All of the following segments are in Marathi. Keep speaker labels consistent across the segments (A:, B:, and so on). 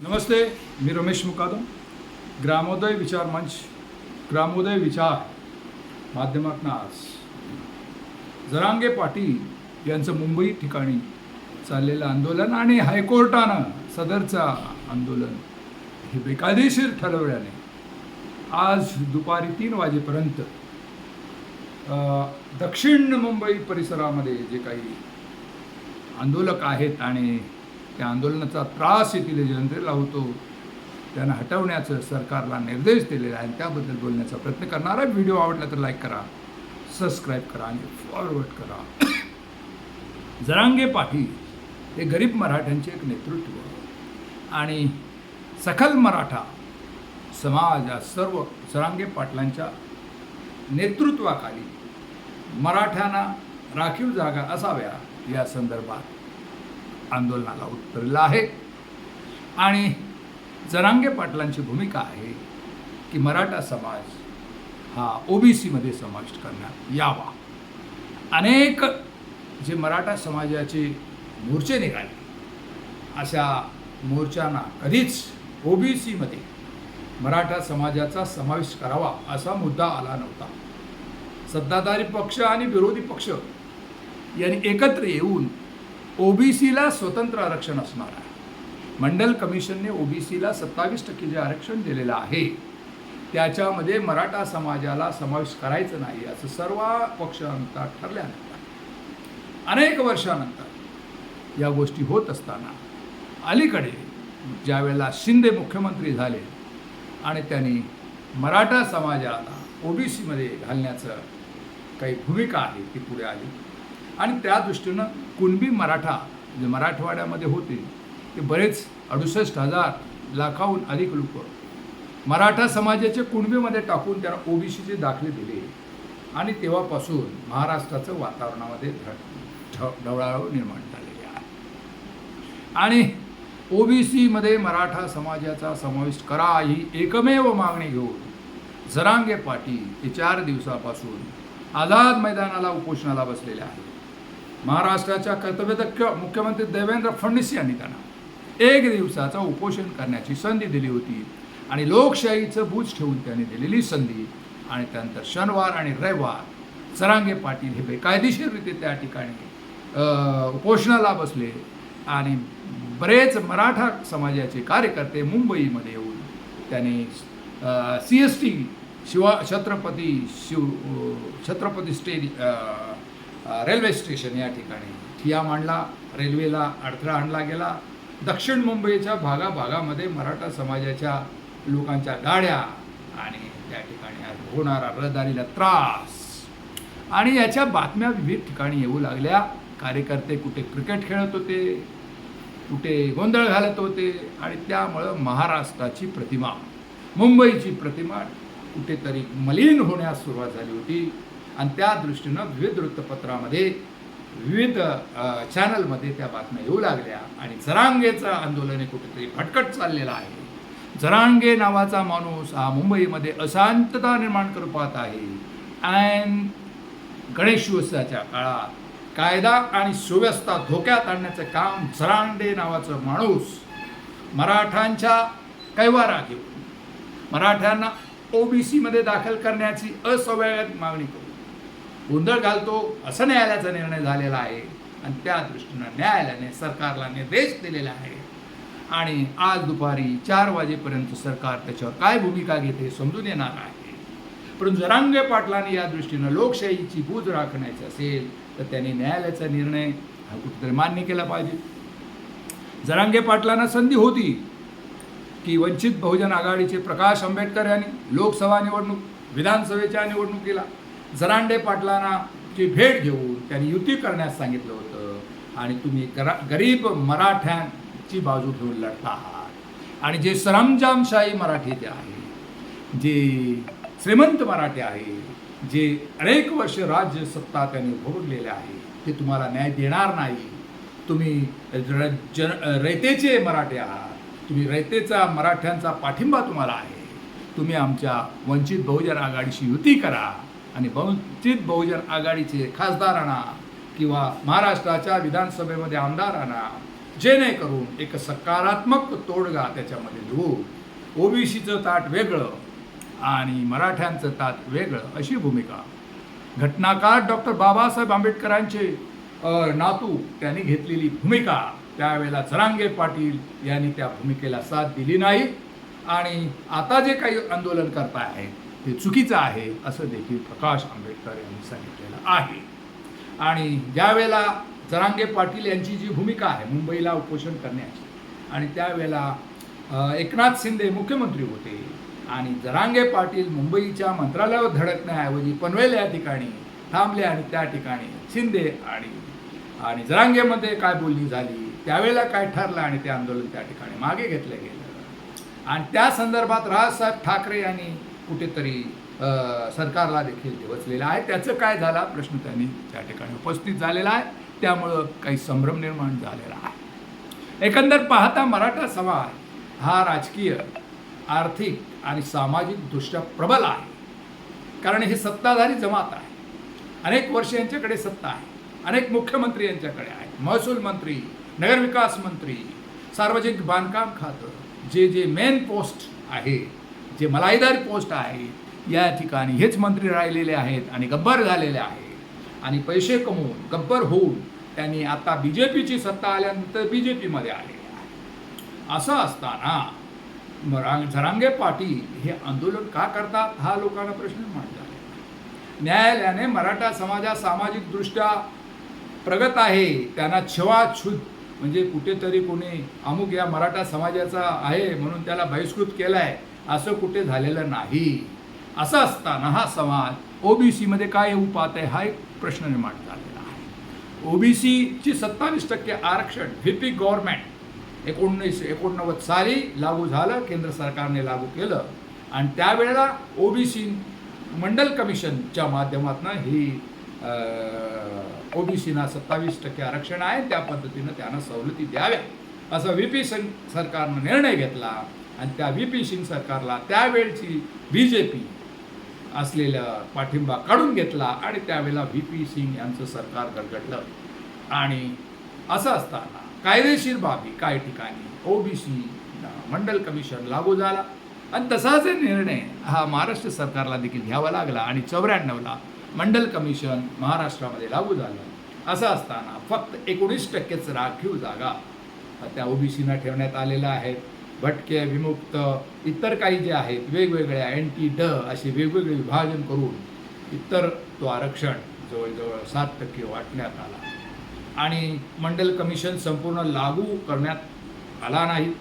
A: नमस्ते मी रमेश मुकादम ग्रामोदय विचार मंच ग्रामोदय विचार माध्यमातून आज. जरांगे पाटील यांचं मुंबई ठिकाणी चाललेलं आंदोलन आणि हायकोर्टानं सदरचं आंदोलन हे बेकायदेशीर ठरवल्याने आज दुपारी तीन वाजेपर्यंत दक्षिण मुंबई परिसरामध्ये जे काही आंदोलक आहेत आणि त्या आंदोलनाचा त्रास येथील जनतेला होतो. त्यांना हटवण्याचं सरकारला निर्देश दिलेला आहे. आणि त्याबद्दल बोलण्याचा प्रयत्न करणारा व्हिडिओ आवडला तर लाईक करा सबस्क्राईब करा आणि फॉरवर्ड करा. जरांगे पाटील हे गरीब मराठ्यांचे एक नेतृत्व आणि सखल मराठा समाज या सर्व जरांगे पाटलांच्या नेतृत्वाखाली मराठ्यांना राखीव जागा असाव्या या संदर्भात आंदोलनाला उतरलेलं आहे. आणि जरांगे पाटलांची भूमिका आहे की मराठा समाज हा ओबीसीमध्ये समाविष्ट करण्यात यावा. अनेक जे मराठा समाजाचे मोर्चे निघाले अशा मोर्चांना कधीच ओबीसीमध्ये मराठा समाजाचा समावेश करावा असा मुद्दा आला नव्हता. सत्ताधारी पक्ष आणि विरोधी पक्ष यांनी एकत्र येऊन ओबीसीला स्वतंत्र आरक्षण असणार आहे. मंडल कमिशनने ओबीसीला सत्तावीस टक्के जे आरक्षण दिलेलं आहे त्याच्यामध्ये मराठा समाजाला समावेश करायचं नाही असं सर्व पक्षांता ठरल्यानंतर अनेक वर्षानंतर या गोष्टी होत असताना अलीकडे ज्यावेळेला शिंदे मुख्यमंत्री झाले आणि त्यांनी मराठा समाजाला ओबीसीमध्ये घालण्याचं काही भूमिका आहे ती पुढे आली. आणि त्या दृष्टीनं कुणबी मराठा जे मराठवाड्यामध्ये होते ते बरेच अडुसष्ट हजार लाखाहून अधिक लोक मराठा समाजाचे कुणबीमध्ये टाकून त्यांना ओबीसीचे दाखले दिले. आणि तेव्हापासून महाराष्ट्राचं वातावरणामध्ये ढवळाळ ढ- निर्माण झालेली आहे. आणि ओबीसीमध्ये मराठा समाजाचा समावेश करा ही एकमेव मागणी घेऊन जरांगे पाटील ते चार दिवसापासून आझाद मैदानाला उपोषणाला बसलेले आहेत. महाराष्ट्राच्या कर्तव्यदक्ष मुख्यमंत्री देवेंद्र फडणवीस यांनी त्यांना एक दिवसाचं उपोषण करण्याची संधी दिली होती. आणि लोकशाहीचं बूज ठेवून त्यांनी दिलेली संधी आणि त्यानंतर शनिवार आणि रविवार सरांगे पाटील हे बेकायदेशीररीत्या त्या ठिकाणी उपोषणाला बसले. आणि बरेच मराठा समाजाचे कार्यकर्ते मुंबईमध्ये येऊन त्यांनी C S T Shiva Chhatrapati Shiv Chhatrapati stay railway station या ठिकाणी. ठिया मांडला रेल्वेला अडथळा आणला गेला. दक्षिण मुंबईच्या भागाभागामध्ये मराठा समाजाच्या लोकांच्या गाड्या आणि त्या ठिकाणी आज होणारा रहदारीला त्रास. आणि याच्या बातम्या विविध ठिकाणी येऊ लागल्या. कार्यकर्ते कुठे क्रिकेट खेळत होते कुठे गोंधळ घालत होते आणि त्यामुळं महाराष्ट्राची प्रतिमा मुंबईची प्रतिमा कुठेतरी मलिन होण्यास सुरुवात झाली होती. आणि त्या दृष्टीनं विविध वृत्तपत्रामध्ये विविध चॅनलमध्ये त्या बातम्या येऊ लागल्या. आणि जरांगेचं आंदोलन हे कुठेतरी भटकट चाललेलं आहे. जरांगे नावाचा माणूस हा मुंबईमध्ये अशांतता निर्माण करू पाहत आहे. अँड गणेशोत्सवाच्या काळात कायदा आणि सुव्यवस्था धोक्यात आणण्याचं काम झरांडे नावाचं माणूस मराठांच्या कैवारा घेऊन मराठ्यांना ओबीसीमध्ये दाखल करण्याची अस्वाभाविक मागणी करू गोंधळ घालतो असं न्यायालयाचा निर्णय झालेला आहे. आणि त्या दृष्टीनं न्यायालयाने सरकारला निर्देश दिलेला आहे. आणि आज दुपारी चार वाजेपर्यंत सरकार त्याच्यावर काय भूमिका घेते समजून येणार आहे. परंतु जरांगे पाटलांनी या दृष्टीनं लोकशाहीची बूज राखण्याची असेल तर त्यांनी न्यायालयाचा निर्णय हा कुठेतरी मान्य केला पाहिजे. जरांगे पाटलांना संधी होती की वंचित बहुजन आघाडीचे प्रकाश आंबेडकर यांनी लोकसभा निवडणूक विधानसभेच्या निवडणुकीला जरांडे पाटलांनाची भेट घेऊन त्यांनी युती करण्यास सांगितलं होतं आणि तुम्ही गरा गरीब मराठ्यांची बाजू घेऊन लढता आहात. आणि जे सरंजामशाही मराठी ते आहे जे श्रीमंत मराठी आहे जे अनेक वर्ष राज्य सत्ता त्यांनी भोगलेले आहे ते तुम्हाला न्याय देणार नाही. तुम्ही जन रयतेचे मराठे आहात. तुम्ही रयतेचा मराठ्यांचा पाठिंबा तुम्हाला आहे. तुम्ही आमच्या वंचित बहुजन आघाडीशी युती करा. आणि वंचित बहुजन आघाडीचे खासदार आणा किंवा महाराष्ट्राच्या विधानसभेमध्ये आमदार आणा जेणेकरून एक सकारात्मक तोडगा त्याच्यामध्ये लिहू ओबीसीचं ताट वेगळं आणि मराठ्यांचं ताट वेगळं अशी भूमिका. घटनाकार डॉक्टर बाबासाहेब आंबेडकरांचे नातू त्यांनी घेतलेली भूमिका. त्यावेळेला जरांगे पाटील यांनी त्या भूमिकेला साथ दिली नाही. आणि आता जे काही आंदोलन करता हे ते चुकीचं आहे असं देखील प्रकाश आंबेडकर यांनी सांगितलेलं आहे. आणि ज्यावेळेला जरांगे पाटील यांची जी भूमिका आहे मुंबईला उपोषण करण्याची आणि त्यावेळेला एकनाथ शिंदे मुख्यमंत्री होते आणि जरांगे पाटील मुंबईच्या मंत्रालयावर धडकण्याऐवजी पनवेल या ठिकाणी थांबले आणि त्या ठिकाणी शिंदे आणि आणि जरांगेमध्ये काय बोलणी झाली त्यावेळेला काय ठरलं आणि ते आंदोलन त्या ठिकाणी मागे घेतलं गेलं. आणि त्या संदर्भात राजसाहेब ठाकरे यांनी कुठेतरी सरकारला देखील दिवसलेला आहे. त्याचं काय झाला? प्रश्न त्यांनी त्या ठिकाणी उपस्थित झालेला आहे. त्यामुळं काही संभ्रम निर्माण झालेला आहे. एकंदर पाहता मराठा समाज हा राजकीय आर्थिक आणि सामाजिकदृष्ट्या प्रबल आहे. कारण हे सत्ताधारी जमात आहे. अनेक वर्ष यांच्याकडे सत्ता आहे. अनेक मुख्यमंत्री यांच्याकडे आहेत. महसूल मंत्री नगरविकास मंत्री सार्वजनिक बांधकाम खातं जे जे मेन पोस्ट आहे जे मलाईदार पोस्ट आहे या ठिकाणी हेच मंत्री राहिलेले आहेत आणि गब्बर झालेले आहेत. आणि पैसे कमवून गब्बर होऊन त्यांनी आता बी जे पीची सत्ता आल्यानंतर बी जे पीमध्ये आलेले आहे असं असताना मरांग झरांगे पाटील हे आंदोलन का करतात हा लोकांना प्रश्न मांडला न्यायालयाने मराठा समाजा सामाजिकदृष्ट्या प्रगत आहे त्यांना छवाछूत म्हणजे कुठेतरी कोणी अमुक या मराठा समाजाचा आहे म्हणून त्याला बहिष्कृत केला आहे असं कुठे झालेलं नाही. असं असताना हा समाज ओबीसीमध्ये काय येऊ पाहत आहे हा एक प्रश्न निर्माण झालेला आहे. ओबीसीची सत्तावीस टक्के आरक्षण व्ही पी गव्हर्नमेंट एकोणीस एकोणनव्वद साली लागू झालं केंद्र सरकारने लागू केलं. आणि त्यावेळेला ओबीसी मंडल कमिशनच्या माध्यमातून ही ओबीसीना सत्तावीस टक्के आरक्षण आहे त्या पद्धतीनं त्यांना सवलती द्याव्या असा व्ही पी सरकारनं निर्णय घेतला. आणि त्या व्ही पी सिंग सरकारला त्यावेळची बी जे पी असलेला पाठिंबा काढून घेतला आणि त्यावेळेला व्ही पी सिंग यांचं सरकार गडगडलं. आणि असं असताना कायदेशीर बाबी काही ठिकाणी ओबीसी मंडल कमिशन लागू झाला आणि तसाच निर्णय हा महाराष्ट्र सरकारला देखील घ्यावा लागला आणि चौऱ्याण्णवला मंडल कमिशन महाराष्ट्रामध्ये लागू झालं. असं असताना फक्त एकोणीस टक्केच राखीव जागा त्या ओबीसीना ठेवण्यात आलेल्या आहेत. भटके विमुक्त इतर काही जे आहेत वेगवेगळ्या एन टी ड असे वेगवेगळे विभाजन करून इतर तो आरक्षण जवळजवळ सात टक्के वाटण्यात आला. आणि मंडल कमिशन संपूर्ण लागू करण्यात आला नाही.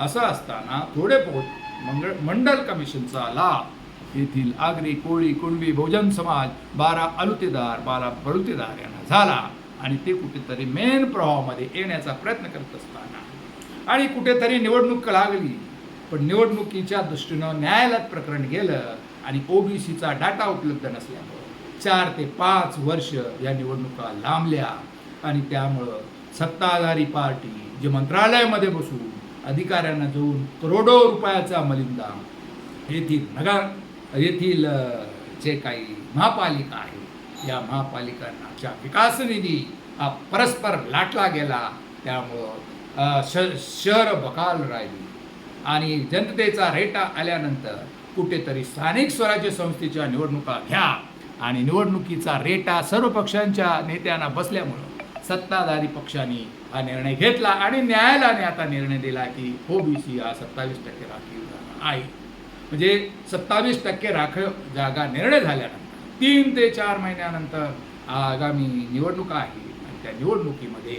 A: असं असताना थोडे बहुत मंगळ मंडल कमिशनचा लाभ येथील आगरी कोळी कुणबी बहुजन समाज बारा अलुतेदार बारा बलुतेदार यांना झाला. आणि ते कुठेतरी मेन प्रवाहामध्ये येण्याचा प्रयत्न करत असताना आणि कुठेतरी निवडणूक लागली. पण निवडणुकीच्या दृष्टीनं न्यायालयात प्रकरण गेलं आणि ओबीसीचा डाटा उपलब्ध नसल्यामुळं चार ते पाच वर्ष या निवडणुका लांबल्या. आणि त्यामुळं सत्ताधारी पार्टी जे मंत्रालयामध्ये बसून अधिकाऱ्यांना जाऊन करोडो रुपयाचा मलिंदा येथील नगर येथील जे काही महापालिका आहे या महापालिकांच्या विकास निधी हा परस्पर लाटला गेला त्यामुळं श शहर बकाल राहिली. आणि जनतेचा रेटा आल्यानंतर कुठेतरी स्थानिक स्वराज्य संस्थेच्या निवडणुका घ्या आणि निवडणुकीचा रेटा सर्व पक्षांच्या नेत्यांना बसल्यामुळं सत्ताधारी पक्षांनी हा निर्णय घेतला आणि न्यायालयाने आता निर्णय दिला की ओबीसी हा सत्तावीस टक्के राखीव जागा आहे. म्हणजे सत्तावीस टक्के राखीव जागा निर्णय झाल्यानंतर तीन ते चार महिन्यानंतर आगामी निवडणुका आहे आणि त्या निवडणुकीमध्ये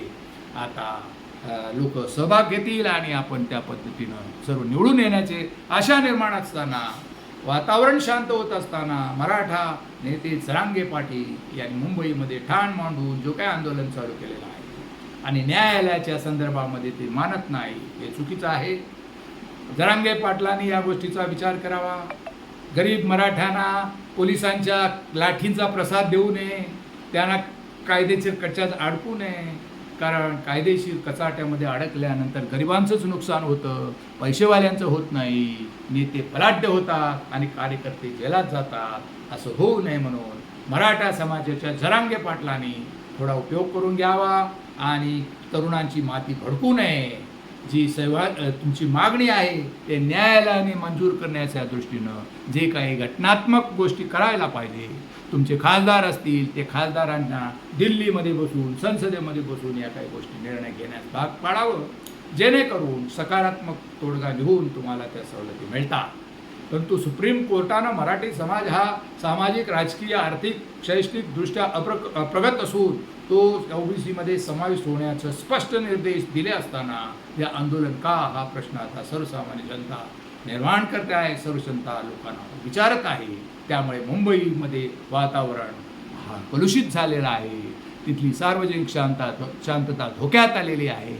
A: आता लोक सहभाग घेतील आणि आपण त्या पद्धतीनं सर्व निवडून येण्याचे आशा निर्माण असताना वातावरण शांत होत असताना मराठा नेते जरांगे पाटील यांनी मुंबईमध्ये ठाण मांडून जो काही आंदोलन चालू केलेलं आहे आणि न्यायालयाच्या संदर्भामध्ये ते मानत नाही हे चुकीचं आहे. जरांगे पाटलांनी या गोष्टीचा विचार करावा. गरीब मराठ्यांना पोलिसांच्या लाठींचा प्रसाद देऊ नये त्यांना कायदेशीर कच्च्यात अडकू नये. कारण कायदेशीर कचाट्यामध्ये अडकल्यानंतर गरिबांचंच नुकसान होतं पैसेवाल्यांचं होत नाही नेते बलाढ्य होतात आणि कार्यकर्ते जेलात जातात असं होऊ नये म्हणून मराठा समाजाच्या जरांगे पाटलांनी थोडा उपयोग करून घ्यावा आणि तरुणांची माती भडकू नये. जी सेवा तुमची मागणी आहे ते न्यायालयाने मंजूर करण्याच्या दृष्टीनं जे काही घटनात्मक गोष्टी करायला पाहिजे तुमचे खासदार असतील ते खासदारांना दिल्लीमध्ये बसून संसदेमध्ये बसून या काही गोष्टी निर्णय घेण्यास भाग पाडावं. जेणेकरून सकारात्मक तोडगा घेऊन तुम्हाला त्या सवलती मिळतात. परंतु सुप्रीम कोर्टानं मराठी समाज हा सामाजिक राजकीय आर्थिक शैक्षणिकदृष्ट्या अप्र प्रगत असून तो ओबीसीमध्ये समाविष्ट होण्याचं स्पष्ट निर्देश दिले असताना हे आंदोलन का हा प्रश्न आता सर्वसामान्य जनता निर्माण करते आहे सर्व जनता लोकांना विचारत आहे. त्यामुळे मुंबईमध्ये वातावरण हा कलुषित झालेलं आहे. तिथली सार्वजनिक शांता शांतता धोक्यात आलेली आहे.